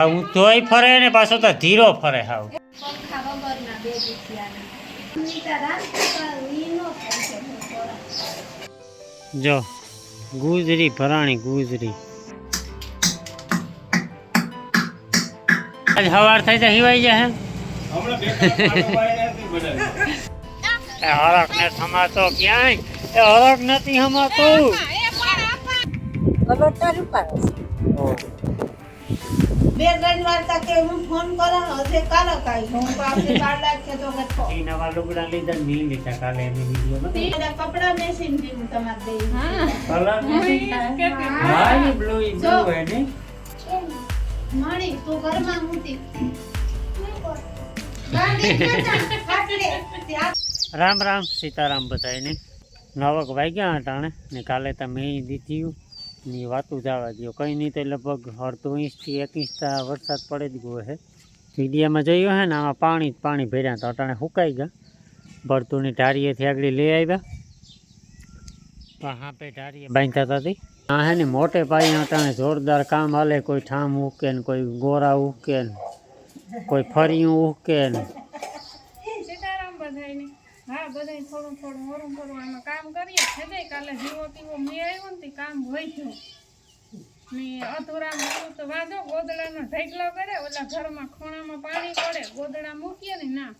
હું તોય ફરે ને પાછો તો ધીરો ફરે હાવ જો ગુજરી ભરાણી ગુજરી. આજ હવાર થઈ જાય હિવાઈ જાય એ હરક ને સમાતો ક્યાંય? એ હરક નથી હમાતું બે ત્રણ વાર તક કે હું ફોન કરો હશે કાલો કાઈ હું પાસે બાર લાખ તો કે થો ઈ નવા લુગડા લીધા ની લીધા કાલે એની વિડિયો માં. બધા કપડા મેસીન દીધું તમારે દઈ કલર હા. ઈ બ્લુ ઈ બ્લુ હે ને મણી તું મૂતી ખાતા, ખાટલે. ત્યાં રામ રામ સીતારામ બધાને નવક વાગ્યા હતા ને કાલે તમે દીધ્યું. ની વાતું જવા દો કંઈ નહીં તો લગભગ અડધો ઇંચથી એક ઇંચ વરસાદ પડે જ ગયો છે મીડિયામાં જોયું હે ને આમાં પાણી જ પાણી ભર્યા તો અટાણે સુકાઈ ગયા. ભરતુની ઢારીએથી આગળ લઈ આવ્યા. હા પે ઢારીએ બાંધતા હતી હા હે ને મોટે પાયે અટાણે જોરદાર કામ હાલે. કોઈ ઠામ ઉકે ને કોઈ ગોરા ઉકે ને કોઈ ફરિયું ઉકે ને હા બધાય થોડું થોડું થોડું આમાં કામ કરીએ. છે કાલે જીવો તીવો મેં આવ્યો ને કામ હોય ગયું ને અધૂરા મૂકું તો વાંધો ગોદડાનો ઢેકલો કરે ઓલા ઘરમાં ખૂણામાં પાણી પડે ગોદડા મૂકીએ ને ના.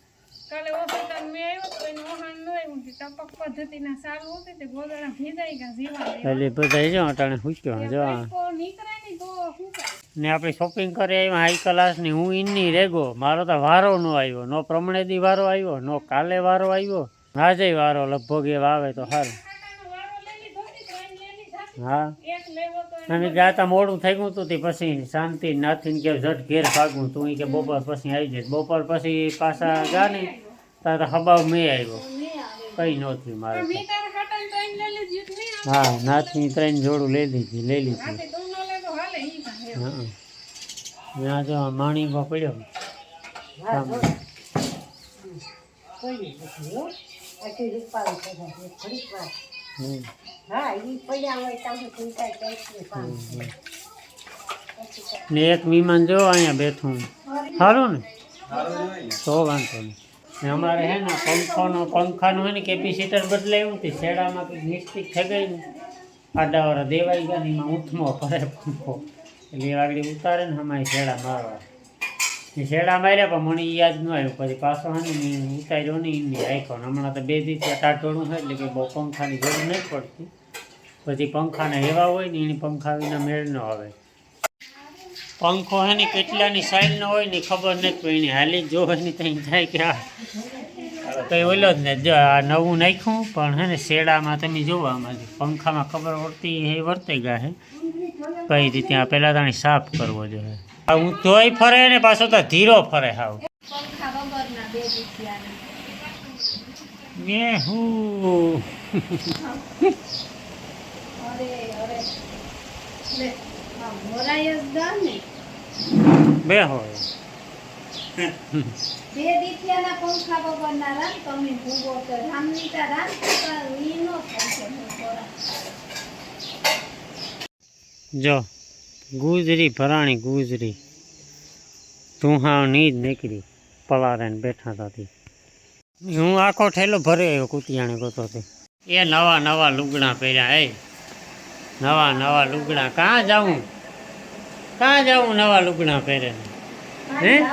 કાલે ઓફિસર મેં આવ્યો તો એનું વહાણ ન આવ્યું કે ટપક પદ્ધતિના ચાલુ હતી તે ગોદડા ભીજાઈ ગયા જીવા એટલે બધા જો અટાણે પૂછ્યો જો નીકળે ને તો કરે ને આપણે શોપિંગ કરી આવ્યા હાઈ ક્લાસની હું ઇનની રેગો. મારો તો વારો નો આવ્યો. નો પ્રમણેદી વારો આવ્યો નો કાલે વારો આવ્યો. આજે વારો લગભગ એ આવે તો સારું. હા. અને જાતા મોડું થઈ ગયું હતું તે પછી શાંતિ નાથી કે ઝટ ઘેર ભાગું. તું કે બપોર પછી આવી જાય બપોર પછી પાછા જા ને. તારે હબાવ મેં આવ્યો. કઈ નહોતી મારે હા નાથની ત્રણ જોડું લઈ લીધી લઈ લીધી. ત્યાં જો માણીમાં પડ્યો. ને એક વિમાન જો અહીંયા બેઠું. સારું ને? તો વાંધો નહીં. અમારે હે ને પંખાનો પંખાનું હોય ને કેપેસિટર બદલાયું હતી શેડામાં કંઈક મિસ્ટેક થઈ ગઈ ને. આડાવાળા દેવાઈ ગયા ને એમાં ઊંથમો પડે પંખો આગળ ઉતારે ને અમારે શેડા મારવા. શેડા માર્યા પણ મને યાદ ન આવ્યું. પછી પાછો હાને ઉતાર્યો ને એની રાખ્યો. હમણાં તો બે દિવસ ટાટોડું છે એટલે કે બહુ પંખાની જરૂર નહીં પડતી. પછી પંખાના એવા હોય ને એની પંખા વિના મેળ ન આવે. પંખો હે ને કેટલાની સાઈઝનો હોય ને ખબર નથી પણ એની હાલી જો હોય ને ત્યાં થાય કે આ કંઈ ઓલો જ ને જો આ નવું નાખ્યું. પણ હે ને શેડામાં તમે જોવા આમાંથી. પંખામાં ખબર પડતી એ વર્તાઈ ગયા હે. કઈ રીતે આ પહેલાં તાણી સાફ કરવો જોઈએ. હું તોય ફરે ને પાછો તો ધીરો ફરે હાવ. મેં હું. બે હોય. બે દીકરાના જો ગુજરી ભરાણી ગુજરી. ધુહાવની જ નીકળી પલારે બેઠા હતા હું આખો ઠેલો ભરે આવ્યો કુતિયાણે ગોતો તે. એ નવા નવા લુગડા પહેર્યા એ નવા નવા લુગડા. કાં જાઉં? કાં જાઉં નવા લુગડા પહેરે હે?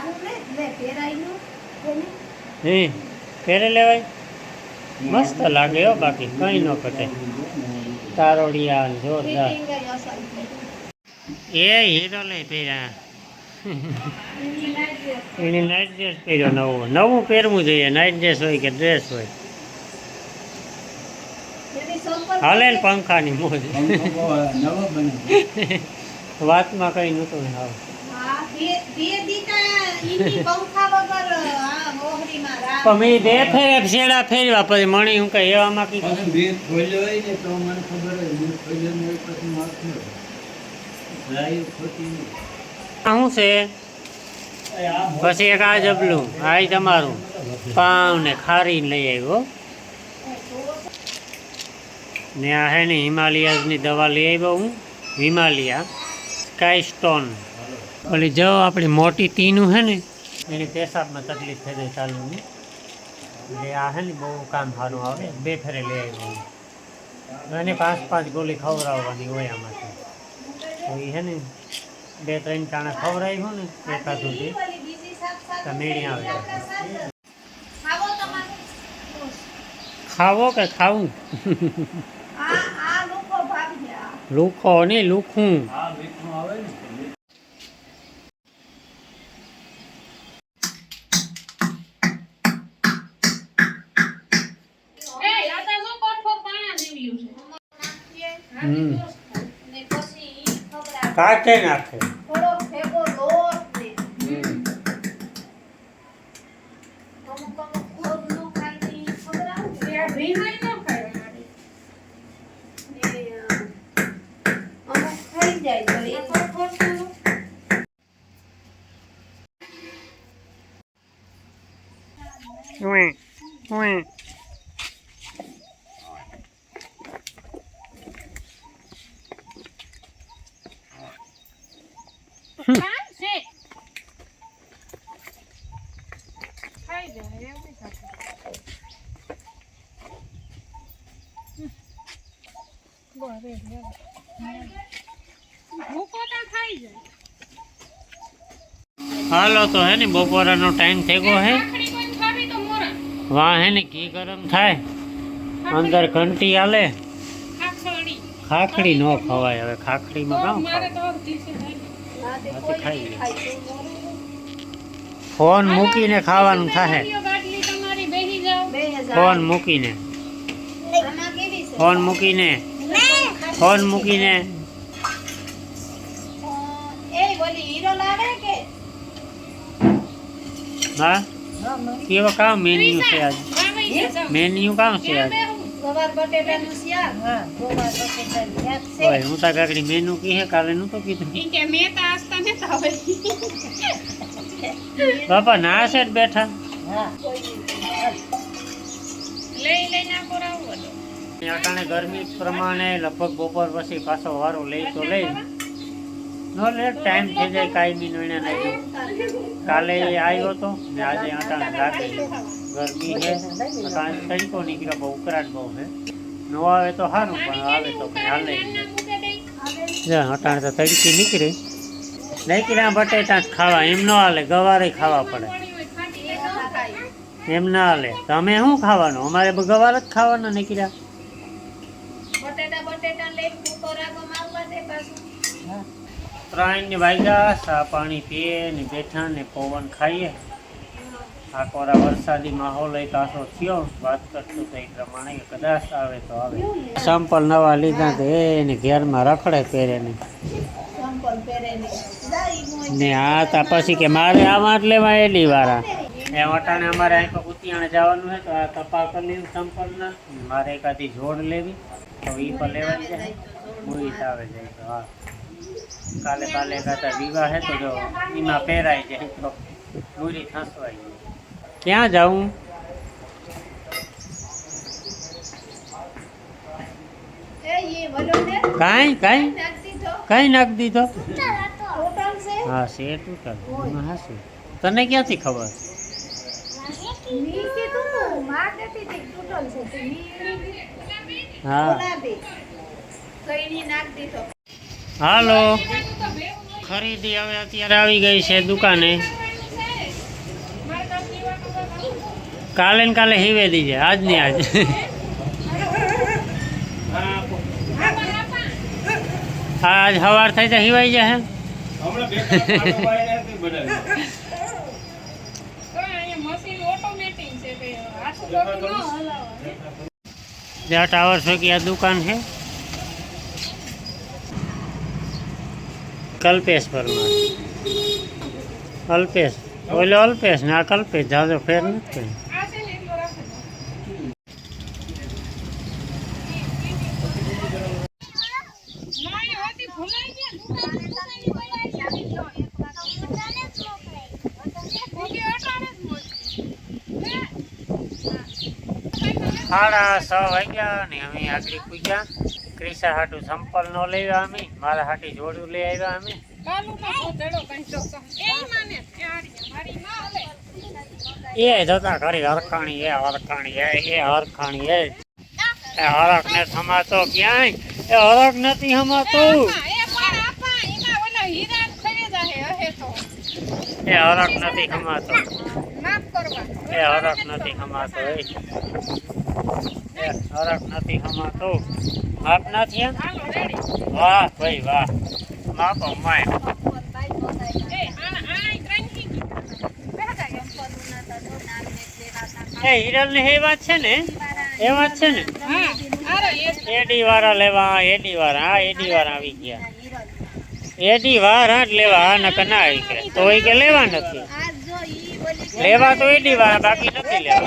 હે પહેરે લેવાય? મસ્ત લાગે હો બાકી કંઈ ન કટે તારોડિયા જોરદાર. એ હીરો લઈ પહેર્યા. એની નાઈટ ડ્રેસ નાઇટ ડ્રેસ પહેર્યો નવો. નવું પહેરવું જોઈએ. નાઇટ ડ્રેસ હોય કે ડ્રેસ હોય. હાલે ને પંખાની મોજ. વાતમાં કઈ નહોતું હાવ. હા બે ફેર શેડા ફેરવા પછી મણી હું કઈ એવામાં કીધું. બે ખોલ્યો હોય ને તો મને ખબર હોય હું ખોલ્યો ને પછી માફ ન ખોટી શું છે? પછી એક આ જબલું આ તમારું. પાવ ને ખારી લઈ આવ્યો. ને આ હે ને હિમાલયાની દવા લઈ આવ્યો હું હિમાલયા. સ્કાય સ્ટોન ઓલી જો આપણી મોટી તીનું હે ને એની પેશાબમાં તકલીફ થઈ જાય ચાલુની એટલે આ હે ને બહુ કામ સારું આવે બે ફેરે લઈ આવ્યું અને પાંચ પાંચ ગોળી ખવડાવવાની હોય આમાંથી તો એ હે ને બે ત્રણ ટાણા ખવડાવ્યું ને એકા સુધી તો મેળી આવે. ખાવો કે ખાવું? લૂકો આ લોકો ભાગી આ. લુખો નહીં લુખું. આવે ને. કાચે નાખે. થોડો ભેગો લોટ ને. હમ. અમુક અમુક ખોદ નો ખાય તો ઈ ખવડાવે એ આ ભીમાઈ ન ખાય મારી ને અ, અમુક ખાઈ જાય તો એ થોડું થોડું ઉઈ, ઉઈ. કામ છે ખાઈ જાય એવું નહીં ખાતું. હમ. બરે રે. ભૂકો તો ખાઈ જાય હાલો તો હે ને બપોરાનો ટાઈમ થઈ ગયો હે. ખાખરી કોઈ ખાવી તો મોરા વાહ હે ને ઘી ગરમ થાય. અંદર ઘંટી આલે ખાખડી. ખાખડી ન ખવાય હવે ખાખડીમાં કામ મારે ખાવ તો અડધી છે ભાઈ. ના તે હા, તે કોઈ ખાઈ નહીં લે. ખાય તો મોરું ફોન મૂકીને ખાવાનું થાય ગાડીઓ ગાડલી તમારી બેહી જાઓ બે હજાર ફોન મૂકીને આમાં કેવી છે ફોન મૂકીને ફોન મૂકીને અ, એ બોલી હીરો લાવે કે હા કેવો કામ મેન્યુ છે આજ વાવઈ છે જાઓ. મેન્યુ કામ છે ત્યાં આજ બેહું. ગવાર બટેટાનું શાક. હા. ગવાર બટેટાનું શાક છે. ઓય હું તા કાકડી મેનુ કી હે? કાલે નું તો કીધું. ઈ કે મેં તો આસ્તા નતા હવે બાપા ના છે જ બેઠા? હા. કોઈ લઈ લઈને અટાણે ગરમી પ્રમાણે લગભગ બપોર પછી પાછો વારો લઈ તો લઈ નો લે ટાઈમ થઈ જાય કાયમી નો એને લઈ કાલે આવ્યો તો ને આજે અટાણે લાગે ગરમી છે અટાણે તડકો નીકળ્યો બહુ ઉકળાટ બહુ છે નો આવે તો સારું પણ આવે તો કઈ હાલે અટાણે તો તડકી નીકળી. નીકળ્યા બટેટા ખાવા એમ ન હાલે ગવારે ખાવા પડે. એમ ના હાલે. તમે શું ખાવાનું? અમારે ગવાર જ ખાવાના નીકળ્યા. ત્રણ ને વાગ્યા ચા પાણી પીએ ને બેઠા ને પવન ખાઈએ. આ કોરા વરસાદી માહોલ એ આસો થયો. વાત કરશું તો એ પ્રમાણે કદાચ આવે તો આવે. સંપલ નવા લીધા તો એને ઘેરમાં રખડે પહેરે ને ચંપલ પહેરે ને આ તા પછી કે મારે આ વાત લેવા એલી વાળા એ વટાને અમારે અહીં ઉતિયાણ જવાનું છે તો આ કપા કરી લીધું સંપલના મારે એકાદી જોડ લેવી. તો એ પણ લેવાની જાય મૂવી આવે જાય તો, હા. કાલે કાલે કાતા વિવાહ હે તો જો એમાં પહેરાય જાય. તો થસવાઈ ક્યાં જાઉં? એ એ વલો ને. કાંઈ કાંઈ? નાખ દીધો. કાંઈ નાખ દીધો? છે? હા શેર તૂટલ હા હાસું તને ક્યાંથી ખબર? છે. હાલો. ખરીદી હવે અત્યારે આવી ગઈ છે દુકાને મારે તો પીવાનું તો ખાવું. કાલે ને કાલે હીવે દીજે. આજ ને આજ. આજ સવાર થઈ તો હિવાઈ જશે હમણાં બે ત્રણ પાટો વાળીને આપી બનાવી. તો અહીંયા મશીન ઓટોમેટિક છે કે હાથું પગું ન હલાવવાનું. જ્યાં ટાવર ચોકી આ દુકાન છે? કલ્પેશ પરમાર. અલ્પેશ. ઓલો અલ્પેશ ને આ કલ્પેશ. જાજો ફેર નથી કઈ આ છે ને એટલો રાખો નહીં હોતી ભૂલાઈ ગયા દુકાને દુકાને ભૂલાઈ ગયા ભૂલી અટાણે જ મોટી. લે. સાડા છ વાગ્યા ને અમે આગળ પૂજ્યા. ક્રિસા હાટું સંપલ નો લેવા અમે મારા હાટી જોડું લઈ આવ્યા અમે. એ જોતા ખરી હરખાણી એ હરખાણી એ એ હરખાણી એ. એ હરખ ને સમાતો ક્યાંય? એ હરખ નથી સમાતો. એ હરખ નથી સમાતો. એ હરખ નથી સમાતો એ એ હરખ નથી સમાતો માપ નથી એમ? હાલો રેડી વાહ ભાઈ વાહ માપો માય એ આ આ ક્રાંતિ બેઠા એ હિરલ ને એ વાત છે ને એ વાત છે ને હા આરો એ એડી વાળા લેવા એડી વાળા હા એડી વાળા આવી ગયા એડી વાળા જ લેવા હા નકર ના આવી કે તો એ કે લેવા નથી લેવા તો એડી વાળા બાકી નથી લેવા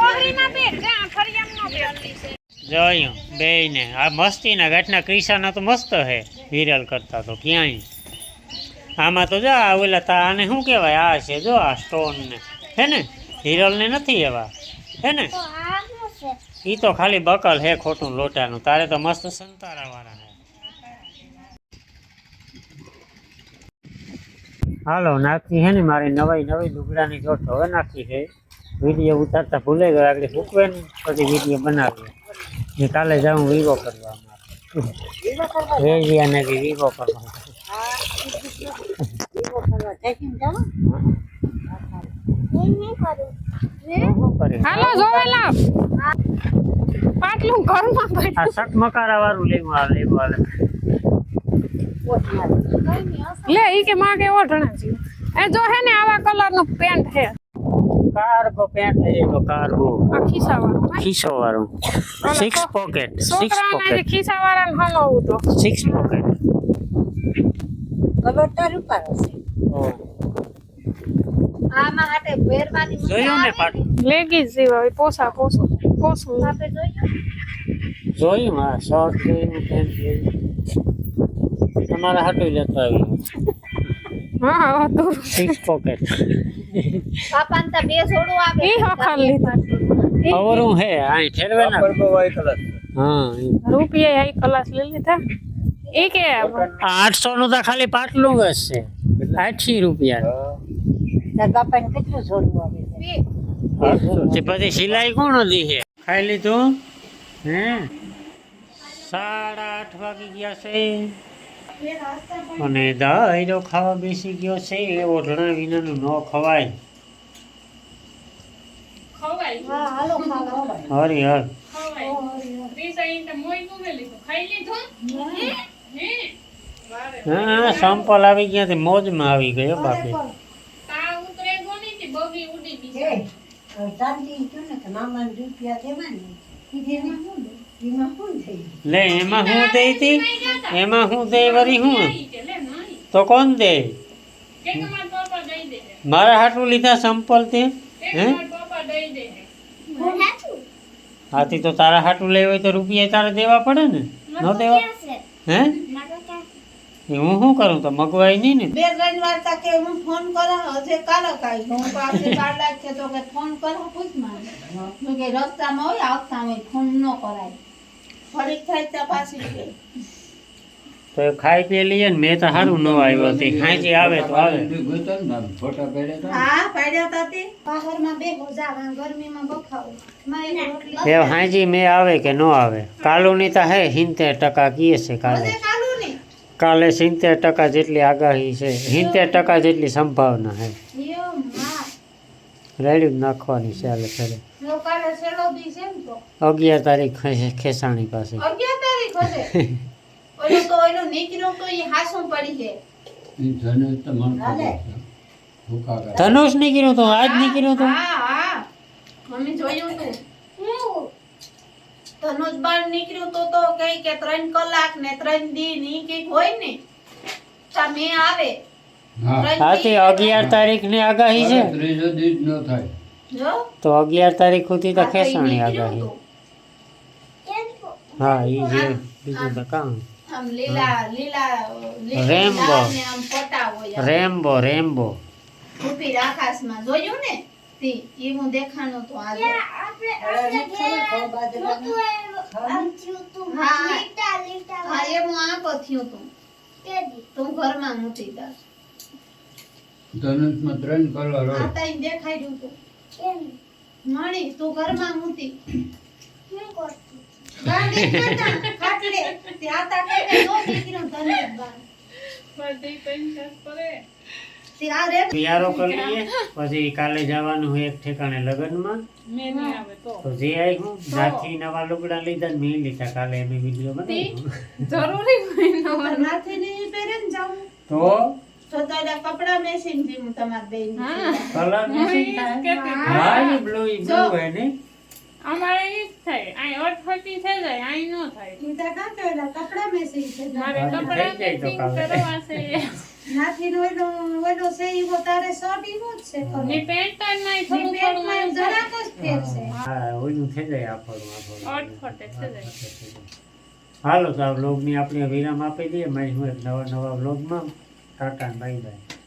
ઓહરીમાં બેઠ જા ફરિયામ નો બેઠ જોયું બે ને આ મસ્તીના ઘટના ક્રિશાના તો મસ્ત હે વિરલ કરતા તો ક્યાંય. આમાં તો જા ઓલા તા આને શું કહેવાય? આ છે જો આ સ્ટોન ને હે ને? હિરલ ને નથી એવા. હે ને? એ તો ખાલી બકલ હે ખોટું લોટાનું. તારે તો મસ્ત સંતારા વાળા હે. હાલો નાખી હે ને મારી નવાઈ નવી લુગડાની જોટ હવે નાખી છે વીડિયો ઉતારતા ભૂલે ગયો આગળ મૂકવે ને પછી વીડિયો બનાવીએ. ને કાલે જાઉં વિવો કરવા રેડિયા ને વિવો કરવા. હાલો જોવેલા. પાટલું ઘરમાં બેઠ. આ વાળું લેવું આ લેવું લે ઈ કે માં કે ઓઢણા છે એ જો હે ને આવા કલરનું પેન્ટ હે. કાર્ગો પેન્ટ લઈ લેવો કાર્ગો આ ખિસ્સા વાળું સિક્સ પોકેટ સિક્સ પોકેટ ખિસ્સા વાળાને હલાવું તો સિક્સ પોકેટ આમાં હાટે પહેરવાની મજા જોયું ને આવે પાટું જેવા હોય પોસા પોસો પોસું આપણે જોયું જોયું હા શોર્ટ જોયું પેન્ટ જોયું તમારા હાટું લેતો આવ્યું હા હા તો. સિક્સ પોકેટ પાપાને તો બે જોડું આવે. ઈ હખર લીધા હે આઈ ઠેરવે ના. હા. રૂપિયા આઈ કલાસ લઈ લીધા. એ કે આઠસો નું તો ખાલી પાટલું જ છે આઠસી રૂપિયા. તે પછી સિલાઈ કોણ હતી છે ખાઈ લીધું? હે? સાડા આઠ વાગી ગયા છે. અને દાયરો ખાવા બેસી ગયો છે એવો ઢણા વિનાનું ન ખવાય. ખવાય? હા હરી હર. ખવાય. ત્રીસ આઈ તો મોય તું લીધું ખાઈ લીધું? હે? સંપલ આવી ગયા તે મોજમાં આવી ગયો બાપી તા ઉતરે ગોની થી? બગી ઉડી ગઈ લે એમાં હું દઈ હતી? એમાં હું દઈ વરી હું તો કોણ દે? દે મારા હાટું લીધા સંપલ તે હે? તમાર પાપા દઈ દે હાથી તો તારા હાટું લેવું હોય તો રૂપિયા તારે દેવા પડે ને? ન દેવા? હે? હું શું કરું તો મગવાય નહીં ને? બે ત્રણ વાર તા કે હું ફોન કરો હજે કાલો કાઈ હું પાસે બાર લાખ તો કે ફોન કરો પૂછ મારે. કે રસ્તામાં હોય આવતા હોય ફોન ન કરાય. ફરી થાય તો પાછી કે તો એ ખાઈ પી લઈએ ને મેં તો સારું ન આવ્યો હતી ખાંચી આવે તો આવે. ફોટા પડ્યા હતા હા પડ્યા હતા તે. બહારમાં બે જાવા ગરમીમાં બફાવો. માં એ હાંજી મેં આવે કે ન આવે? કાલુની તો હે હિંતેર ટકા કીએ છે કાલે. કાલું ને કાલે સિત્તેર ટકા જેટલી આગાહી છે. હિંતેર ટકા જેટલી સંભાવના છે રેડી નાખવાની છે હાલે ફરે લો કાલે છેલ્લો દી છે ને તો. અગિયાર તારીખ ખેસાણી પાસે. અગિયાર તારીખ હશે? ઓલું તો ઓલું નીકળ્યું તો એ હાસું પડી છે. ઈ ધનુષ નીકળ્યું તો આજ નીકળ્યું તો? હા હા. મમ્મી જોયું તું. ધનુષ બાર નીકળ્યું તો તો કઈ કે ત્રણ કલાક ને ત્રણ દી ની કંઈક હોય ને? તમે આવે. હા ત્રણ હાથી દી અગિયાર તારીખની આગાહી છે હવે ત્રીજો દિવસ ન થાય જો તો અગિયાર તારીખ સુધી તો આ તો ઈ ખેસાણી નીકળ્યું આગાહી તું. હા ઈ જે બીજું તો કામ આમ લીલા લીલા લીલી રેમ્બો. લાલ ને આમ પટા હોય આમ. રેમ્બો રેમ્બો ઊભી આકાશમાં જોયું ને તે એવું દેખાણું તો આજે હા હા એ હું આ પથ્યું તું તું ઘરમાં મૂકી દસ ધનુષમાં ત્રણ કલર આ દેખાઈ રહ્યું તો કેમ? મણી તું ઘરમાં મૂકી. ગાંડી ખાતા, ખાટલે. તે આતા કરીને નો દીકરીનું ધન્યવાદ બાર. બધી પેન્શન પડે કરી લઈએ પછી કાલે જવાનું હોય એક ઠેકાણે લગ્નમાં. મેં નહીં આવે તો. જે આવ્યું જાથી નવા લુગડા લીધા ને મેં લીધા. કાલે એમ વીડિયો બનાવ્યો જરૂરી હોય ન હોય. પહેરે તો તારા કપડા મેચિંગ જેવું તમારે બેન હા. કલર હું મેચિંગ ઈ જ થાય કહેતી હતી. હા એ બ્લુ ઈ બ્લુ જો. ને અમારે ઈ જ થાય અહીં અઠફટી થઈ જાય અહીં ન થાય સીધા કાં કહેવાય? કપડા મેચિંગ છે મારે તો કપડા. કરવા છે નાથી નો એનો ઓલો છે ઈવો તારે શર્ટ ઈવો જ છે ખરો. ને પેન્ટ જ નહીં ની થોડું પેન્ટમાં જરાક જ ફેર છે હા ઓલું થઈ જાય આફરું આફરું અટફટે થઈ જાય. હાલો તો આ વ્લોગની આપણે વિરામ આપી દઈએ મારી હું એક નવા નવા Các!